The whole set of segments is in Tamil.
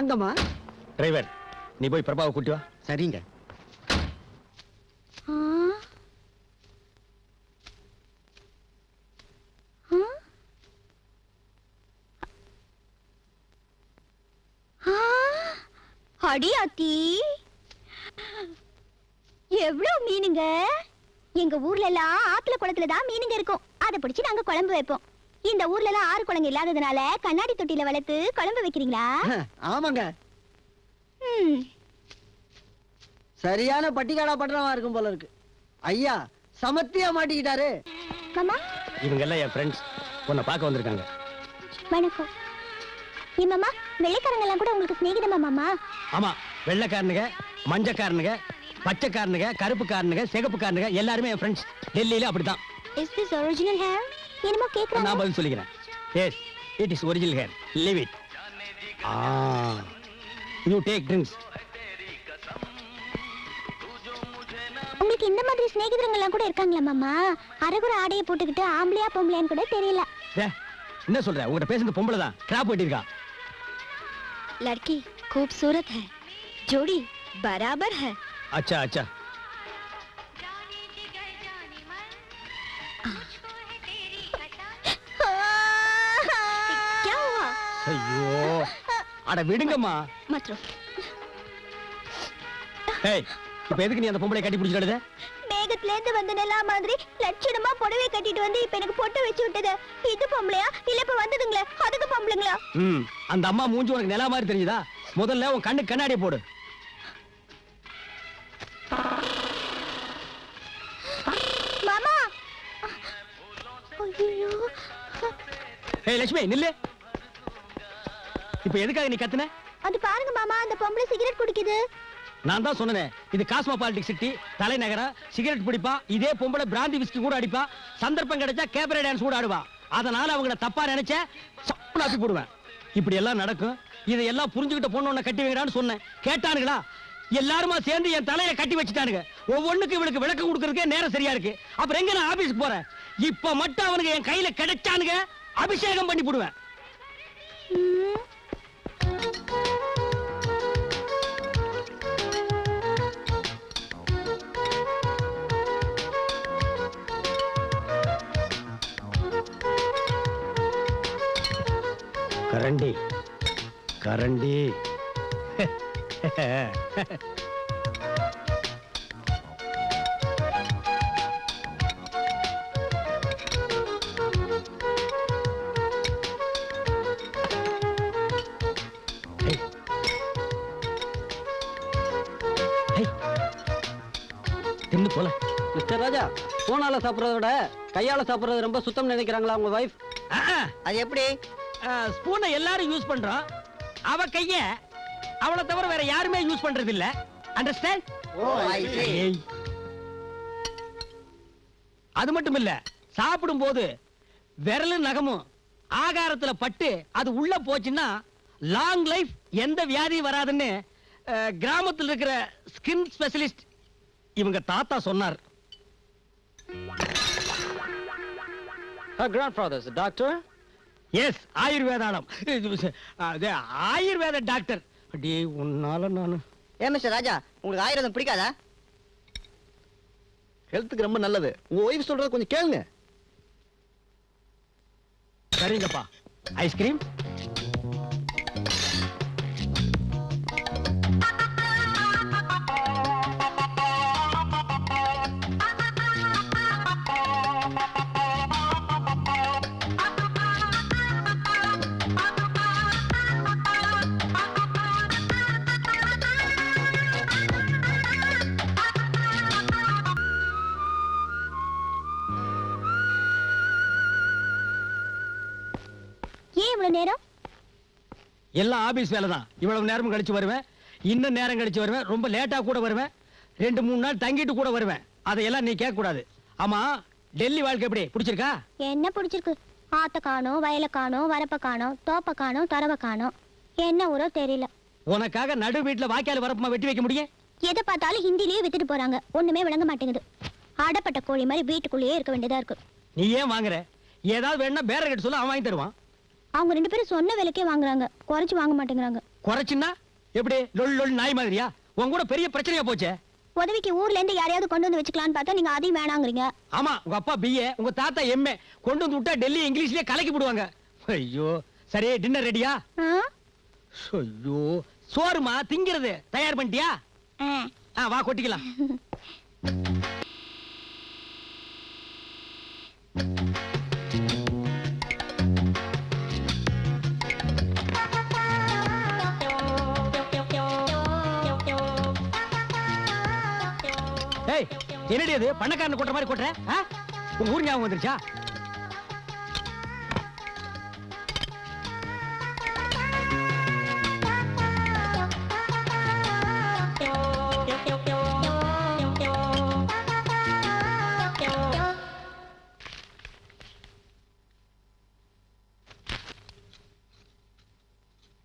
வாங்கம்மா. டிரைவர் நீ போய் பிரபாவை கூட்டி வா. சரிங்க. ஆ? ஆ? ஆ? அடி அத்தி எவ்வளவு மீனுங்க? எங்க ஊர்ல எல்லாம் ஆத்துல குளத்துல தான் மீனுங்க இருக்கும். அதை பிடிச்சு நாங்க குழம்பு வைப்போம். இந்த ஊர்ல எல்லாம் ஆறு குளங்க இல்லாததுனால கண்ணாடி தொட்டில வளர்த்து குழம்பு வைக்கிறீங்களா? ஆமாங்க. ம். சரியான பட்டிக்காடா பட்டணமா இருக்கும் போல இருக்கு. ஐயா சமத்தியா மாட்டிக்கிட்டாரு. மாமா இவங்க எல்லாம் என் ஃப்ரெண்ட்ஸ் உன்னை பார்க்க வந்திருக்காங்க. வணக்கம். ஏன் மாமா வெள்ளைக்காரங்க எல்லாம் கூட உங்களுக்கு சிநேகிதமா மாமா? ஆமா வெள்ளைக்காரனுங்க மஞ்சக்காரனுங்க பச்சைக்காரனுங்க கருப்புக்காரனுங்க சிகப்புக்காரனுங்க எல்லாருமே என் ஃப்ரெண்ட்ஸ் டெல்லியில அப்படிதான் இஸ் திஸ் ஒரிஜினல் ஹேர் என்னமோ நான் கேக்குறாங்க பதில் சொல்லிக்கிறேன் yes it is original hair leave it ah you take drinks உங்களுக்கு இந்த மாதிரி சிநேகிதரங்க எல்லாம் கூட இருக்காங்களா மாமா அரகுற ஆடையை போட்டுக்கிட்டு ஆம்பளையா பொம்பளையான்னு கூட தெரியல என்ன சொல்ற உங்ககிட்ட பேசுறது பொம்பளை தான் கிராப் வெட்டியிருக்கா लड़की खूबसूरत है जोड़ी बराबर है அச்சா அச்சா அட விடுங்கம்மா. மற்றும் இப்ப எதுக்கு நீ அந்த பொம்பளை கட்டி பிடிச்சிட்டு மேகத்துல இருந்து வந்த நிலா மாதிரி லட்சணமா புடவை கட்டிட்டு வந்து இப்ப எனக்கு பொட்டு வச்சு விட்டது. இது பொம்பளையா? இல்ல இப்ப வந்ததுங்களே. அதுக்கு பொம்பளைங்களா? ம் அந்த அம்மா மூஞ்சி உனக்கு நிலா மாதிரி தெரியுதா முதல்ல உன் கண்ணு கண்ணாடி போடு. மாமா! ஐயோ! ஏய் லட்சுமி நில்லு. இப்போ எதுக்காக நீ கத்துன? அது பாருங்க மாமா அந்த பொம்பளை சிகரெட் குடிக்குது. நான் தான் சொன்னேன் இது காஸ்மோபாலிட்டிக் சிட்டி தலைநகரம் சிகரெட் பிடிப்பா இதே பொம்பளை பிராந்தி விஸ்கி கூட அடிப்பா சந்தர்ப்பம் கிடைச்சா கேபரே டான்ஸ் கூட ஆடுவா. அதனால அவங்கள தப்பா நினைச்ச சப்புனாப்பி போடுவேன். இப்படி எல்லாம் நடக்கும் இதையெல்லாம் புரிஞ்சுக்கிட்ட பொண்ணு உன்னை கட்டி வைக்கிறான்னு சொன்னேன். கேட்டானுங்களா? எல்லாருமா சேர்ந்து என் தலையில கட்டி வச்சுட்டானுங்க. ஒவ்வொன்றுக்கு இவளுக்கு விளக்கம் கொடுக்கறதுக்கே நேரம் சரியா இருக்கு. அப்புறம் எங்க நான் ஆபீஸ் போறேன்? இப்ப மட்டும் அவனுக்கு என் கையில கிடைச்சானுங்க அபிஷேகம் பண்ணி போடுவேன். கரண்டி. கரண்டி. தின்னு போல. மிஸ்டர் ராஜா போனால சாப்பிடுறத விட கையால சாப்பிடுறது ரொம்ப சுத்தம் நினைக்கிறாங்களா உங்க வைஃப் அது எப்படி? ஸ்பூனை எல்லாரும் யூஸ் பண்றோம். அவ கைய அவளை தவிர வேற யாருமே யூஸ் பண்றது இல்ல அண்டர்ஸ்டாண்ட் அது மட்டும் இல்ல சாப்பிடும் போது விரலும் நகமும் ஆகாரத்துல பட்டு அது உள்ள போச்சுன்னா லாங் லைஃப் எந்த வியாதியும் வராதுன்னு கிராமத்துல இருக்கிற ஸ்கின் ஸ்பெஷலிஸ்ட் இவங்க தாத்தா சொன்னார். Her grandfather's a doctor. S அது ஆயுர்வேத டாக்டர் அடி உன்னால நானு. ஏன் மிஸ்டர் ராஜா? உங்களுக்கு ஆயுர்வேதம் பிடிக்காதா? ஹெல்த்துக்கு ரொம்ப நல்லது. உங்க ஒய்ஃப் சொல்றத கொஞ்சம் கேளுங்க. சரிங்கப்பா. ஐஸ்கிரீம் இவ்வளவு நேரம்? எல்லாம் ஆபீஸ் வேலை தான் இவ்வளவு நேரம் கழிச்சு வருவேன். இன்னும் நேரம் கழிச்சு வருவேன். ரொம்ப லேட்டா கூட வருவேன். ரெண்டு மூணு நாள் தங்கிட்டு கூட வருவேன். அதையெல்லாம் நீ கேட்க கூடாது ஆமா டெல்லி வாழ்க்கை எப்படி? பிடிச்சிருக்கா? என்ன பிடிச்சிருக்கு? ஆத்த காணோம் வயல காணோம் வரப்ப காணோம் தோப்ப காணோம் தரவ காணோம். என்ன ஊரோ தெரியல. உனக்காக நடு வீட்டுல வாய்க்கால் வரப்புமா வெட்டி வைக்க முடியும்? எதை பார்த்தாலும் ஹிந்திலேயே வித்துட்டு போறாங்க. ஒண்ணுமே விளங்க மாட்டேங்குது. ஆடப்பட்ட கோழி மாதிரி வீட்டுக்குள்ளேயே இருக்க வேண்டியதா இருக்கு. நீ ஏன் வாங்குற? ஏதாவது வேணா பேர கிட்ட சொல்ல அவன் வாங்கி தருவான். அவங்க ரெண்டு பேரும் சொன்ன விலைக்கே வாங்குறாங்க. குறைச்சு வாங்க மாட்டேங்கிறாங்க. குறைச்சுன்னா எப்படி? லொல் லொல் நாய் மாதிரியா? உன் கூட பெரிய பிரச்சனையா போச்சே? உதவிக்கு ஊர்ல இருந்து யாரையாவது கொண்டு வந்து வச்சுக்கலாம்னு பார்த்தா நீங்க அதையும் வேணாங்கிறீங்க. ஆமா உங்க அப்பா பிஏ உங்க தாத்தா எம்ஏ கொண்டு வந்து விட்டா டெல்லி இங்கிலீஷ்லயே கலக்கி போடுவாங்க. ஐயோ சரி டின்னர் ரெடியா? ஐயோ சோறுமா திங்கிறது தயார் பண்ணிட்டியா? ஆ. வா கொட்டிக்கலாம். ஏய் என்னடி அது? பண்ணக்காரன் கொட்டுற மாதிரி கொட்டுற? உங்க ஊர் ஞாபகம் வந்துருச்சா?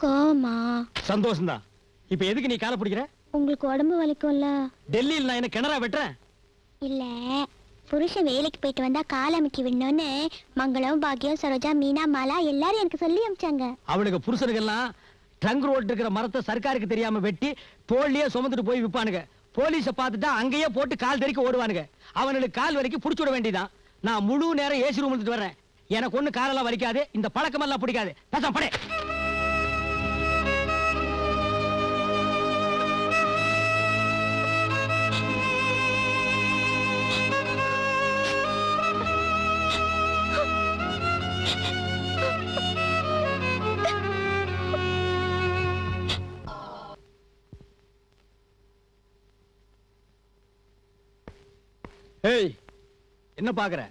கோமா. சந்தோஷம் தான் இப்ப எதுக்கு நீ காலை பிடிக்கிற? உங்களுக்கு உடம்பு வலிக்கும்ல. டெல்லியில் நான் என்ன கிணறா வெட்டுறேன்? இல்ல புருஷன் வேலைக்கு போயிட்டு வந்தா கால் அமுக்கி விடணும்னு மங்களம் பாக்கியம் சரோஜா மீனா மாலா எல்லாரும் எனக்கு சொல்லி அமிச்சாங்க. அவனுக்கு புருஷனுக்கெல்லாம் ட்ரங்க் ரோட் இருக்கிற மரத்தை சர்க்காருக்கு தெரியாம வெட்டி தோல்லையே சுமந்துட்டு போய் விப்பானுங்க. போலீஸ பார்த்துட்டா அங்கேயே போட்டு கால் தெறிக்க ஓடுவானுங்க. அவனுக்கு கால் வரைக்கும் புடிச்சு விட வேண்டியதான் நான் முழு நேரம் ஏசி ரூம் எடுத்துட்டு வர்றேன். எனக்கு ஒண்ணு காலெல்லாம் வலிக்காது. இந்த பழக்கமெல்லாம் பிடிக்காது. பேசாம படே. என்ன பாக்குற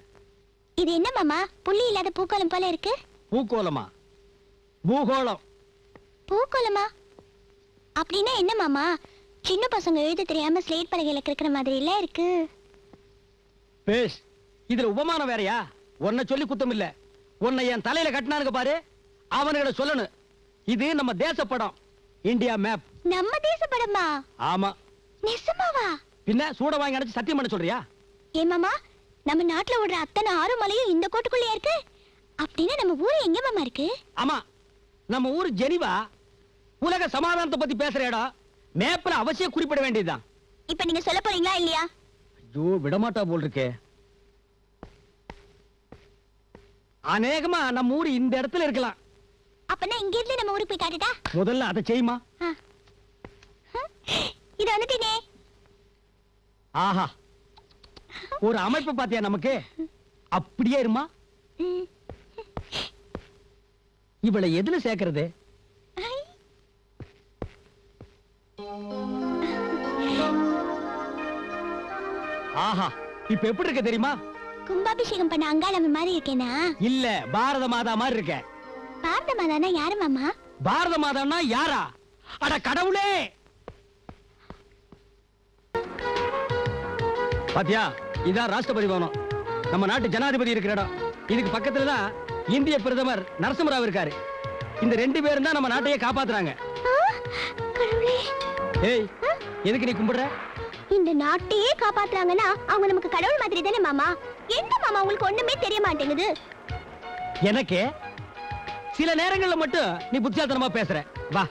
இது என்ன மாமா? புள்ளி இல்லாத பூக்கோளம் போல இருக்கு. பூகோளமா பூகோளம். பூக்கோளமா அப்படின்னா என்ன மாமா? சின்ன பசங்க எழுத தெரியாம ஸ்லேட் பலகையில கிறுக்கிற மாதிரி இல்ல இருக்கு. பேஷ் இதுல உபமானம் வேறயா? உன்னை சொல்லி குத்தம் இல்ல. உன்னை என் தலையில கட்டினானுங்க பாரு. அவனுங்களை சொல்லணும். இது நம்ம தேச படம் இந்தியா மேப் நம்ம தேச படமா ஆமா. நெசமாவா? பின்ன சூட வாங்கி அடைச்சு சத்தியம் பண்ண சொல்றியா? ஏ மாமா நம்ம நாட்டுல ஓடுற அத்தனை ஆறு மலையும் இந்த கோட்டுக்குள்ளேயா இருக்கு? அப்படின்னா நம்ம ஊரு எங்க மாமா இருக்கு? ஆமா நம்ம ஊர் ஜெனிவா. உலக சமாதானத்தை பத்தி பேசுற இடம். மேப்ல அவசியம் குறிப்பிட வேண்டியதுதான். இப்ப நீங்க சொல்ல போறீங்களா இல்லையா? ஐயோ விடமாட்டா போல் இருக்கே அநேகமா நம்ம ஊர் இந்த இடத்துல இருக்கலாம். அப்பனா இங்க இருந்து நம்ம ஊருக்கு போய் காட்டுட்டா முதல்ல அதை செய்யுமா. இது வந்துட்டீனே. ஆஹா ஒரு அமைப்பு பாத்தியா நமக்கு? அப்படியே இருமா. இவளை எதுல சேர்க்கறது. ஆஹா இப்ப எப்படி இருக்க தெரியுமா? கும்பாபிஷேகம் பண்ண அங்காளம்ம மாதிரி இருக்கேனா? இல்ல பாரத மாதா மாதிரி இருக்க. பார்த்த மாதானா யாரு மாமா? பாரத மாதான்னா யாரா? அட கடவுளே! பாத்தியா? இதான் ராஷ்டிரபதி பவனம் நம்ம நாட்டு ஜனாதிபதி இருக்கிற இடம். இதுக்கு பக்கத்துல தான் இந்திய பிரதமர் நரசிம்மராவ் இருக்காரு. இந்த ரெண்டு பேரும் தான் நம்ம நாட்டையே காப்பாத்துறாங்க. ஏய் எதுக்கு நீ கும்பிடுற? இந்த நாட்டையே காப்பாத்துறாங்கன்னா அவங்க நமக்கு கடவுள் மாதிரி தானே மாமா? எந்த மாமா உங்களுக்கு ஒண்ணுமே தெரிய மாட்டேங்குது? எனக்கு சில நேரங்கள்ல மட்டும் நீ புத்தியாத்தனமா பேசுற. வா.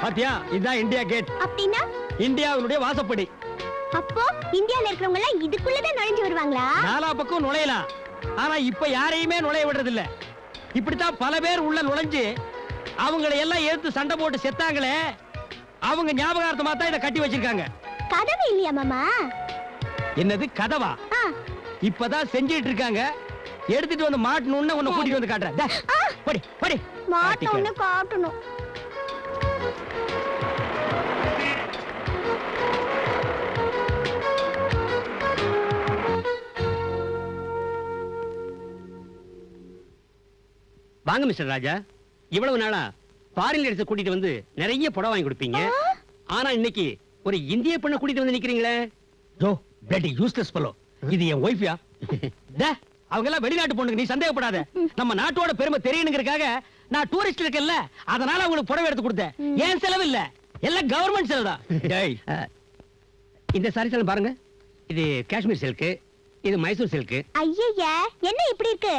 பாத்தியா? இதுதான் இந்தியா கேட். அப்படின்னா? இந்தியாவினுடைய வாசப்படி. அப்போ இந்தியால இருக்கிறவங்க எல்லாம் இதுக்குள்ளதான் நுழைஞ்சு வருவாங்களா? நாலா பக்கம் நுழையலாம். ஆனா இப்ப யாரையுமே நுழைய விடுறது இல்ல இப்படித்தான் பல பேர் உள்ள நுழைஞ்சு அவங்களை எல்லாம் எடுத்து சண்டை போட்டு செத்தாங்களே அவங்க ஞாபகார்த்தமா தான் இதை கட்டி வச்சிருக்காங்க. கதவு இல்லையா மாமா? என்னது கதவா? இப்பதான் செஞ்சிட்டு இருக்காங்க. எடுத்துட்டு வந்து மாட்டணும்னு உன்னை கூட்டிட்டு வந்து காட்டுறேன். மாட்டோம்னு காட்டணும். வாங்க மிஸ்டர் ராஜா. இவ்வளவு நாளா ஃபாரின் எடுத்து கூட்டிட்டு வந்து நிறைய புடவை வாங்கி கொடுப்பீங்க. ஆனா இன்னைக்கு ஒரு இந்திய பெண்ணை கூட்டிட்டு வந்து நிக்கிறீங்களே? ஜோ பிளட்டி யூஸ்லெஸ் ஃபெலோ இது என் ஒய்ஃப்யா டே அவங்க எல்லாம் வெளிநாட்டு பொண்ணுங்க நீ சந்தேகப்படாத. நம்ம நாட்டோட பெருமை தெரியணுங்கிறதுக்காக நான் டூரிஸ்ட் இருக்கேன்ல அதனால அவங்களுக்கு புடவை எடுத்து கொடுத்தேன். ஏன் செலவு இல்ல? எல்லாம் கவர்மெண்ட் செலவு தான் இந்த சாரீஸ் எல்லாம் பாருங்க. இது காஷ்மீர் சில்க் இது மைசூர் சில்க் ஐயய்ய என்ன இப்படி இருக்கு?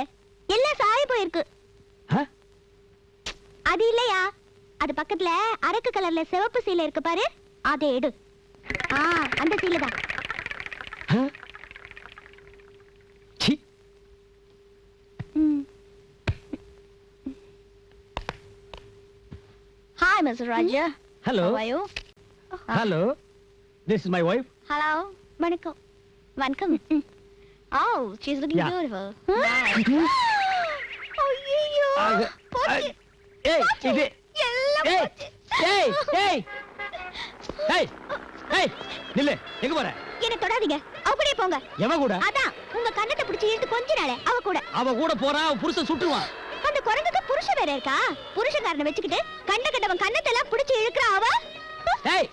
எல்லாம் சாய போயிருக்கு. அது இல்லையா? அது பக்கத்துல அரக்கு கலர்ல சிவப்பு சீலை இருக்கு பாரு. அதை எடு. ஆ அந்த சீலை தான். Hi mister Raja hello hello hello this is my wife hello வணக்கம் வணக்கம் she is looking Yeah. Beautiful ஏய் போச்சு. இது எல்லாம் ஏய் போச்சு. ஏய் ஏய். ஏய் ஏய் நில்லு. எங்க போற? என்ன தொடாதீங்க. அப்படியே போங்க. எவன் கூட? அதான் உங்க கண்ணத்தை பிடிச்சி இழுத்து கொஞ்ச நாளே அவ கூட. அவ கூட போறா அவ புருஷன் சுட்டுவான். அந்த குரங்குக்கு வேற இருக்கா? புருஷக்காரனை வச்சுக்கிட்டு கண்ட கண்டவன் கண்ணத்தை எல்லாம் பிடிச்சி இழுக்கிறா அவ? ஏய்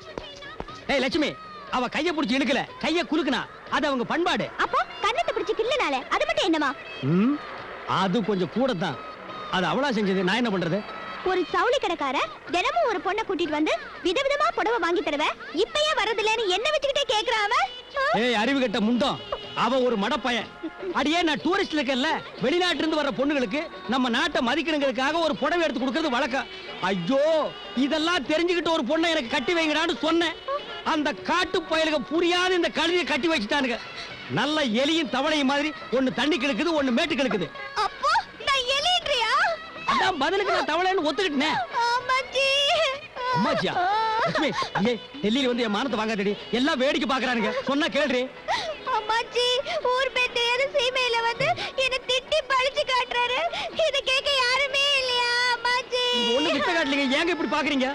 ஏய் லட்சுமி அவ கைய புடிச்சு இழுக்கல. கைய குலுக்குனா அது அவங்க பண்பாடு. அப்போ கண்ணத்தை பிடிச்சி கிள்ளனாலே அது மட்டும் என்னமா அது கொஞ்சம் கூட தான் அது அவளா செஞ்சது நான் என்ன பண்றது? ஒரு சவுளி கடைக்கார தினமும் ஒரு பொண்ணை கூட்டிட்டு வந்து விதவிதமா புடவை வாங்கி தருவ. இப்ப ஏன் வரதில்லைன்னு என்ன வச்சுக்கிட்டே கேக்குறா அவ? ஆ? ஏய் அறிவு கட்ட முண்டம். அவ ஒரு மடப்பையன். அடியே நான் டூரிஸ்ட் இருக்கேன்ல. வெளிநாட்டுல இருந்து வர்ற பொண்ணுங்களுக்கு நம்ம நாட்டை மதிக்கணுங்கிறதுக்காக ஒரு புடவை எடுத்து கொடுக்கறது வழக்கம். ஐயோ இதெல்லாம் தெரிஞ்சுக்கிட்டு ஒரு பொண்ணை எனக்கு கட்டி வைங்கடான்னு சொன்னேன். அந்த காட்டு பயலுக புரியாத இந்த கழுதியை கட்டி வச்சுட்டானுங்க. நல்ல எலியும் தவளையும் மாதிரி ஒண்ணு தண்ணி கிழக்குது ஒண்ணு மேட்டு கிழக்குது. அதான் பதிலுக்கு நான் தவளைன்னு ஒத்துக்கிட்டேன். ஆமாச்சி அம்மாச்சியா? லட்சுமி ஐயே டெல்லியில வந்து என் மானத்தை வாங்காதடி. எல்லாம் வேடிக்கை பாக்குறானுங்க சொன்னா கேள்றி அம்மாச்சி ஊர் பேர் தெரியாத சீமையில வந்து என்ன திட்டி பழிச்சு காட்டுறாரு. இத கேட்க யாருமே இல்லையா அம்மாச்சி? ஒண்ணு வித்த காட்டலீங்க. ஏங்க இப்படி பாக்குறீங்க